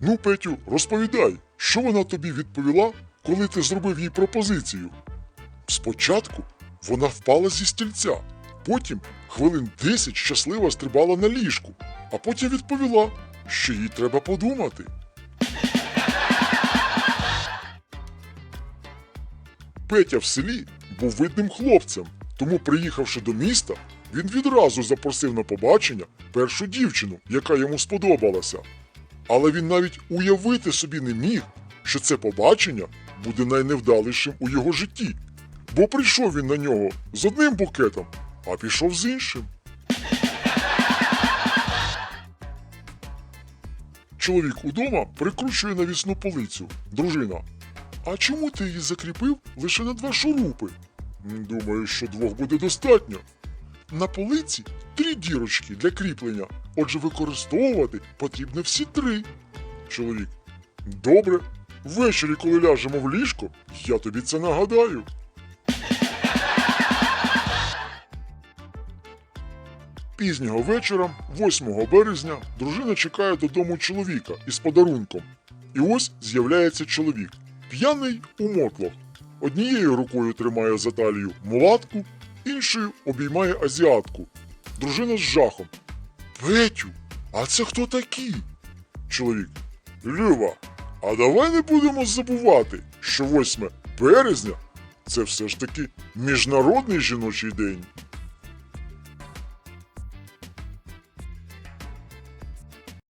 Ну, Петю, розповідай, що вона тобі відповіла, коли ти зробив їй пропозицію? Спочатку вона впала зі стільця, потім хвилин 10 щасливо стрибала на ліжку, а потім відповіла, що їй треба подумати. Петя в селі був видним хлопцем, тому, приїхавши до міста, він відразу запросив на побачення першу дівчину, яка йому сподобалася. Але він навіть уявити собі не міг, що це побачення буде найневдалішим у його житті, бо прийшов він на нього з одним букетом, а пішов з іншим. Чоловік удома прикручує навісну полицю. Дружина. А чому ти її закріпив лише на два шурупи? Думаю, що двох буде достатньо. На полиці три дірочки для кріплення, отже використовувати потрібно всі три. Чоловік. Добре. Ввечері, коли ляжемо в ліжко, я тобі це нагадаю. Пізнього вечора, 8 березня, дружина чекає додому чоловіка із подарунком. І ось з'являється чоловік, п'яний у мотлох. Однією рукою тримає за талію мулатку, іншою обіймає азіатку. Дружина з жахом. Петю, а це хто такі? Чоловік. Люба, а давай не будемо забувати, що 8 березня це все ж таки міжнародний жіночий день.